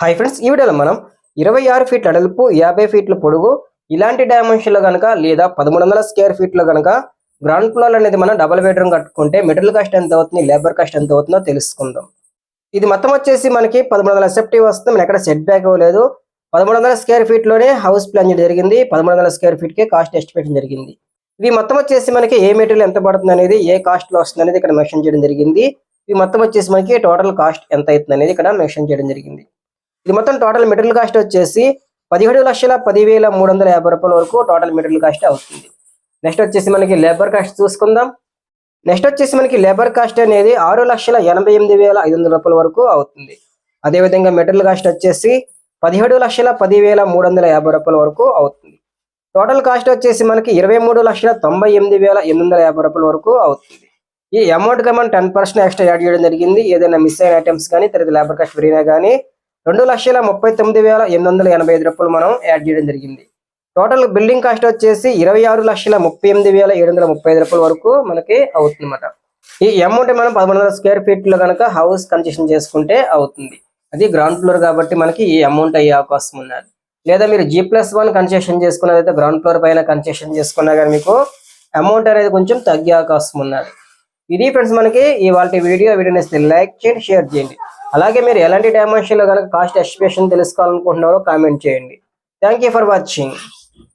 Hi friends ఈ వీడియోలో మనం ఇరవై ఆరు ఫీట్ల అడల్పు యాభై ఫీట్ల పొడుగు ఇలాంటి డైమెన్షన్లో కనుక లేదా పదమూడు వందల స్క్వేర్ ఫీట్లో కనుక గ్రౌండ్ ఫ్లోర్ అనేది మనం డబల్ బెడ్రూమ్ కట్టుకుంటే మెటీరియల్ కాస్ట్ ఎంత అవుతుంది లేబర్ కాస్ట్ ఎంత అవుతుందో తెలుసుకుందాం. ఇది మొత్తం వచ్చేసి మనకి పదమూడు వందల సెఫ్టీ వస్తుంది. మనం ఎక్కడ సెట్ బ్యాక్ అవ్వలేదు. పదమూడు వందల స్క్వేర్ ఫీట్లోనే హౌస్ ప్లాన్ చేయడం జరిగింది. పదమూడు వందల స్క్వేర్ ఫీట్కే కాస్ట్ ఎస్టిమేషన్ జరిగింది. ఇవి మొత్తం వచ్చేసి మనకి ఏ మెటీరియల్ ఎంత పడుతుంది అనేది ఏ కాస్ట్లో వస్తుంది అనేది ఇక్కడ మెన్షన్ చేయడం జరిగింది. ఇవి మొత్తం వచ్చేసి మనకి టోటల్ కాస్ట్ ఎంత అవుతుంది అనేది ఇక్కడ మెన్షన్ చేయడం జరిగింది. ఇది మొత్తం టోటల్ మెటీరియల్ కాస్ట్ వచ్చేసి పదిహేడు లక్షల పదివేల మూడు వందల యాభై రూపాయల వరకు టోటల్ మెటీరియల్ కాస్ట్ అవుతుంది. నెక్స్ట్ వచ్చేసి మనకి లేబర్ కాస్ట్ చూసుకుందాం. నెక్స్ట్ వచ్చేసి మనకి లేబర్ కాస్ట్ అనేది ఆరు లక్షల ఎనభై ఎనిమిది వేల ఐదు వందల రూపాయల వరకు అవుతుంది. అదేవిధంగా మెటీరియల్ కాస్ట్ వచ్చేసి పదిహేడు లక్షల పదివేల మూడు వందల యాభై రూపాయల వరకు అవుతుంది. టోటల్ కాస్ట్ వచ్చేసి మనకి ఇరవై మూడు లక్షల తొంభై ఎనిమిది వేల ఎనిమిది వందల యాభై రూపాయల వరకు అవుతుంది. ఈ అమౌంట్ మనం టెన్ పర్సెంట్ ఎక్స్ట్రా యాడ్ చేయడం జరిగింది. ఏదైనా మిస్ అయిన ఐటమ్స్ కానీ తర్వాత లేబర్ కాస్ట్ ఫ్రీనా కానీ రెండు లక్షల ముప్పై తొమ్మిది వేల ఎనిమిది వందల ఎనభై ఐదు రూపాయలు మనం యాడ్ చేయడం జరిగింది. టోటల్ బిల్డింగ్ కాస్ట్ వచ్చేసి ఇరవై ఆరు లక్షల ముప్పై ఎనిమిది వేల ఏడు వందల ముప్పై ఐదు రూపాయల వరకు మనకి అవుతుంది అన్నమాట ఈ అమౌంట్ మనం పదమూడు వందల స్క్వేర్ ఫీట్లో కనుక హౌస్ కన్స్ట్రక్షన్ చేసుకుంటే అవుతుంది. అది గ్రౌండ్ ఫ్లోర్ కాబట్టి మనకి ఈ అమౌంట్ అయ్యే అవకాశం ఉన్నది. లేదా మీరు జీ ప్లస్ వన్ కన్స్ట్రక్షన్ చేసుకున్నదైతే గ్రౌండ్ ఫ్లోర్ పైన కన్స్ట్రక్షన్ చేసుకున్నా కానీ మీకు అమౌంట్ అనేది కొంచెం తగ్గే అవకాశం ఉన్నది. ఇది ఫ్రెండ్స్ మనకి ఇవాళ వీడియో వీడియో లైక్ చేయండి షేర్ చేయండి. అలాగే మీరు ఎలాంటి డైమెన్షన్లో కనుక కాస్ట్ ఎస్టిమేషన్ తెలుసుకోవాలనుకుంటున్నారో కామెంట్ చేయండి. Thank you for watching